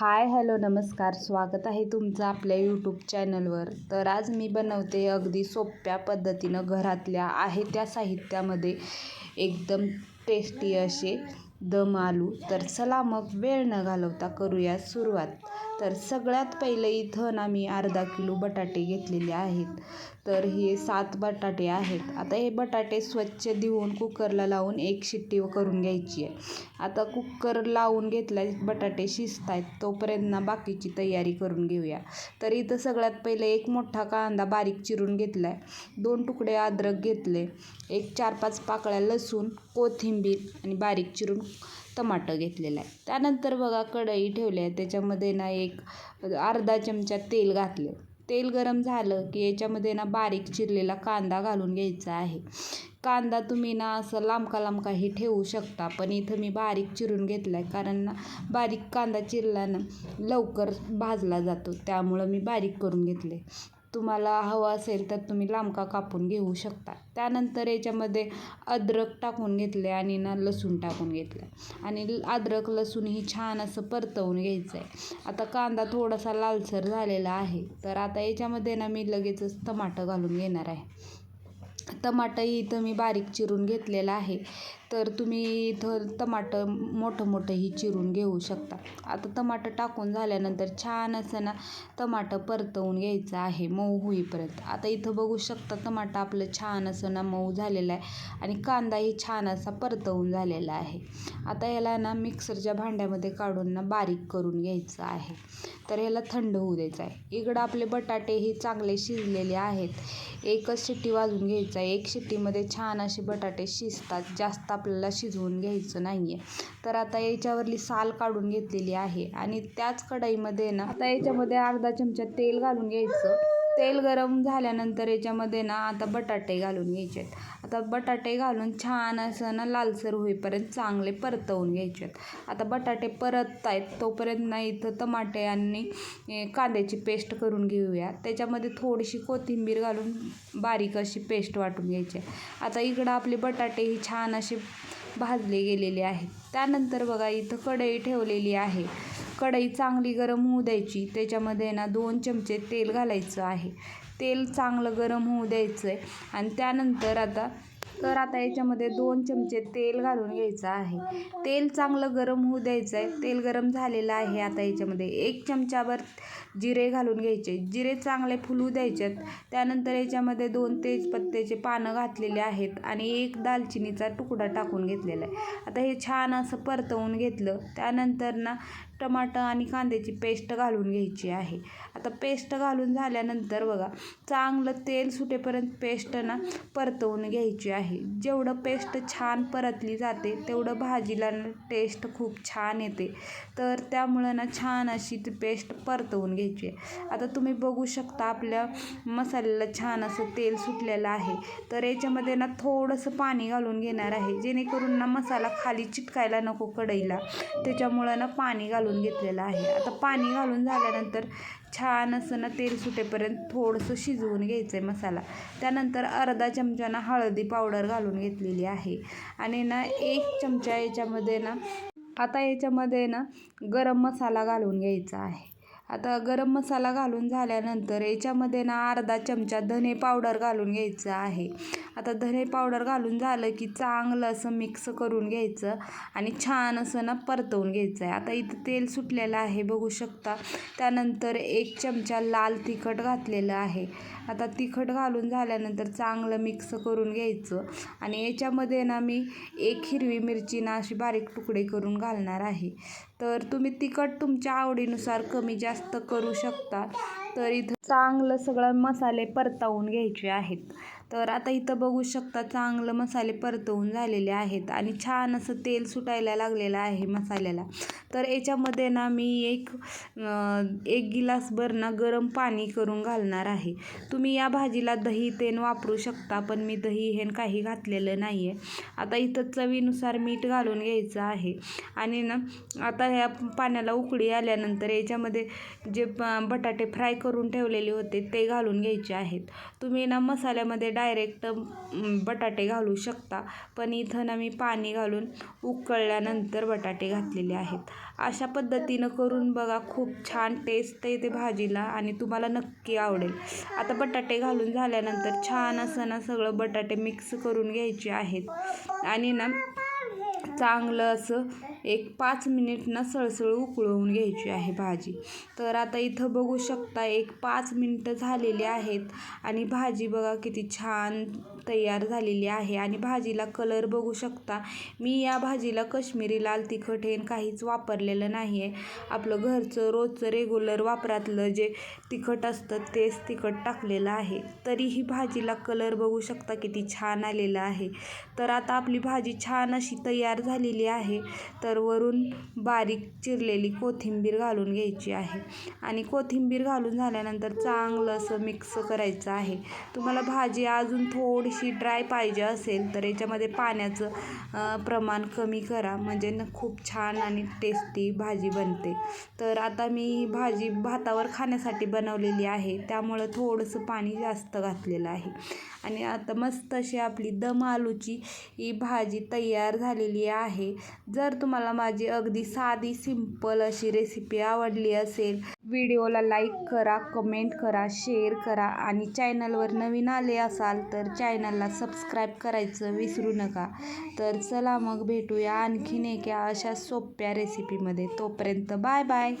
Hi hello नमस्कार. स्वागत आहे तुमचं आपल्या यूट्यूब चॅनलवर तर आज मी बनवते अगदी सोप्या पद्धतीनं घरातल्या आहे त्या साहित्यामध्ये एकदम टेस्टी असे दम आलू. तर चला मग वेळ न घालवता करूया सुरुवात. तर सगळ्यात पहिले इथं ना मी अर्धा किलो बटाटे घेतलेले आहेत. तर हे सात बटाटे आहेत. आता हे बटाटे स्वच्छ धुवून कुकरला लावून एक शिट्टी करून घ्यायची आहे. आता कुकर लावून घेतला बटाटे शिजत आहेत तोपर्यंत ना बाकीची तयारी करून घेऊया. तर इथं सगळ्यात पहिले एक मोठा कांदा बारीक चिरून घेतला आहे दोन तुकडे अद्रक घेतले. एक चार पाच पाकळ्या लसूण कोथिंबीर आणि बारीक चिरून टमाटर घेतलेलं आहे. त्यानंतर बघा कढई ठेवली आहे. त्याच्यामध्ये ना एक अर्धा चमचा तेल घातलं. तेल गरम झालं की याच्यामध्ये ना बारीक चिरलेला कांदा घालून घ्यायचा आहे. कांदा तुम्ही ना असं लांबका लांबकाही ठेवू शकता पण इथं मी बारीक चिरून घेतला आहे कारण ना बारीक कांदा चिरला ना लवकर भाजला जातो. त्यामुळं मी बारीक करून घेतले तुम्हाला हवं असेल तर तुम्ही लांबका कापून घेऊ शकता. त्यानंतर याच्यामध्ये अद्रक टाकून घेतले आणि ना लसूण टाकून घेतलं आणि अद्रक लसूण ही छान असं परतवून घ्यायचं आहे आता कांदा थोडासा लालसर झालेला आहे. तर आता याच्यामध्ये ना मी लगेचच टमाटं घालून घेणार आहे. टमाटंही इथं मी बारीक चिरून घेतलेलं आहे. तर तुम्ही इथं टमाटर मोठं मोठंही चिरून घेऊ शकता. आता टमाटर टाकून झाल्यानंतर छान असं ना टमाटर परतवून घ्यायचं आहे मऊ होईपर्यंत. आता इथं बघू शकता टमाटर आपलं छान असं ना मऊ झालेलं आहे आणि कांदाही छान असा परतवून झालेला आहे. आता याला ना मिक्सरच्या भांड्यामध्ये काढून ना बारीक करून घ्यायचं आहे. तर ह्याला थंड होऊ द्यायचं आहे. इकडं आपले बटाटे हे चांगले शिजलेले आहेत. एकच शिट्टी वाजून घ्यायचं आहे. एक शिट्टीमध्ये छान असे बटाटे शिजतात. जास्त आपल्याला शिजवून घ्यायचं नाही आहे तर आता याच्यावरली साल काढून घेतलेली आहे आणि त्याच कढईमध्ये ना आता याच्यामध्ये अर्धा चमचा तेल घालून घ्यायचं. तेल गरम झाल्यानंतर याच्यामध्ये ना आता बटाटे घालून घ्यायचे आहेत. आता बटाटे घालून छान असं ना लालसर होईपर्यंत चांगले परतवून घ्यायचे आहेत. आता बटाटे परतत आहेत तोपर्यंत ना इथं टमाटे आणि कांद्याची पेस्ट करून घेऊया. त्याच्यामध्ये थोडीशी कोथिंबीर घालून बारीक अशी पेस्ट वाटून घ्यायची आहे. आता इकडं आपले बटाटे ही छान असे भाजले गेलेले आहेत. त्यानंतर बघा इथं कढई ठेवलेली आहे. कढई चांगली गरम होऊ द्यायची. त्याच्यामध्ये ना दोन चमचे तेल घालायचं आहे. तेल चांगलं गरम होऊ द्यायचं आहे आणि त्यानंतर आता तर आता याच्यामध्ये दोन चमचे तेल घालून घ्यायचं आहे. तेल चांगलं गरम होऊ द्यायचं आहे तेल गरम झालेलं आहे आता याच्यामध्ये. एक चमचाभर जिरे घालून घ्यायचे. जिरे चांगले फुलू द्यायचेत. त्यानंतर याच्यामध्ये दोन तेजपत्त्याचे पानं घातलेले आहेत आणि एक दालचिनीचा तुकडा टाकून घेतलेला आहे. आता हे छान असं परतवून घेतलं. त्यानंतर ना टमाटर आणि कांद्याची पेस्ट घालून घ्यायची आहे. आता पेस्ट घालून झाल्यानंतर बघा चांगलं तेल सुटेपर्यंत पेस्ट ना परतवून घ्यायची आहे. जेवढं पेस्ट छान परतली जाते तेवढं भाजीला टेस्ट खूप छान येते. तर त्यामुळं ना छान अशी ती पेस्ट परतवून घ्यायची आहे. आता तुम्ही बघू शकता आपल्या मसाल्याला छान असं तेल सुटलेलं आहे. तर याच्यामध्ये ना थोडंसं पाणी घालून घेणार आहे. जेणेकरून ना मसाला खाली चिटकायला नको कढईला. त्याच्यामुळं ना पाणी घालून घेतलेलं आहे. आता पाणी घालून झाल्यानंतर छान असं ना तेल सुटेपर्यंत थोडंसं शिजवून घ्यायचं आहे मसाला. त्यानंतर अर्धा चमचा हळदी पावडर घालून घेतलेली आहे. आणि ना एक चमचा याच्यामध्ये ना आता याच्यामध्ये ना गरम मसाला घालून घ्यायचा आहे. आता गरम मसाला घालून झाल्यानंतर याच्यामध्ये ना अर्धा चमचा धने पावडर घालून घ्यायचं आहे. आता धने पावडर घालून झालं की चांगलं असं मिक्स करून घ्यायचं आणि छान असं ना परतवून घ्यायचं आहे. आता इथं तेल सुटलेलं आहे बघू शकता. त्यानंतर एक चमचा लाल तिखट घातलेलं आहे. आता तिखट घालून झाल्यानंतर चांगलं मिक्स करून घ्यायचं आणि याच्यामध्ये ना मी एक हिरवी मिरची ना अशी बारीक तुकडे करून घालणार आहे. तर तुम्ही तिखट तुमच्या आवडीनुसार कमी जास्त करू शकता. तर इथं चांगलं सगळं मसाले परतवून घ्यायचे आहेत. तर आता इथं बघू शकता चांगलं मसाले परतवून झालेले आहेत आणि छान असं तेल सुटायला लागलेलं आहे मसाल्याला. तर याच्यामध्ये ना मी एक एक गिलासभर ना गरम पाणी करून घालणार आहे. तुम्ही या भाजीला दही तेन वापरू शकता पण मी दही हेन काही घातलेलं नाही आहे आता इथं चवीनुसार मीठ घालून घ्यायचं आहे. आणि ना आता ह्या पाण्याला उकडी आल्यानंतर याच्यामध्ये जे बटाटे फ्राय करून ठेवलेले होते ते घालून घ्यायचे आहेत. तुम्ही ना मसाल्यामध्ये डायरेक्ट बटाटे घालू शकता. पण इथं ना मी पाणी घालून उकळल्यानंतर बटाटे घातलेले आहेत. अशा पद्धतीनं करून बघा खूप छान टेस्ट येते भाजीला आणि तुम्हाला नक्की आवडेल. आता बटाटे घालून झाल्यानंतर छान असं ना सगळं बटाटे मिक्स करून घ्यायचे आहेत. आणि ना चांगलं असं एक पाच मिनिटनं सळसळ उकळवून घ्यायची आहे भाजी. तर आता इथं बघू शकता एक पाच मिनटं झालेली आहेत आणि भाजी बघा किती छान तयार झालेली आहे. आणि भाजीला कलर बघू शकता. मी या भाजीला कश्मीरी लाल तिखट हे काहीच वापरलेलं नाही आहे आपलं घरचं रोजचं रेग्युलर वापरातलं जे तिखट असतं तेच तिखट टाकलेलं आहे. तरीही भाजीला कलर बघू शकता किती छान आलेला आहे. तर आता आपली भाजी छान अशी तयार झालेली आहे. तर वरून बारीक चिरलेली कोथिंबीर घालून घ्यायची आहे. आणि कोथिंबीर घालून झाल्यानंतर चांगलं असं मिक्स करायचं आहे. तुम्हाला भाजी अजून थोडीशी ड्राय पाहिजे असेल तर याच्यामध्ये पाण्याचं प्रमाण कमी करा. म्हणजे न खूप छान आणि टेस्टी भाजी बनते. तर आता मी ही भाजी भातावर खाण्यासाठी बनवलेली आहे. त्यामुळं थोडंसं पाणी जास्त घातलेलं आहे. आणि आता मस्त अशी आपली दम आलूची ही भाजी तयार झालेली आहे. जर तुम्हाला तुम्हाला माझी अगदी साधी सिंपल अशी रेसिपी आवडली असेल व्हिडिओला लाईक करा कमेंट करा शेअर करा आणि चॅनलवर नवीन आले असाल तर चॅनलला सबस्क्राईब करायचं विसरू नका. तर चला मग भेटूया आणखीन एका अशा सोप्या रेसिपीमध्ये तोपर्यंत बाय बाय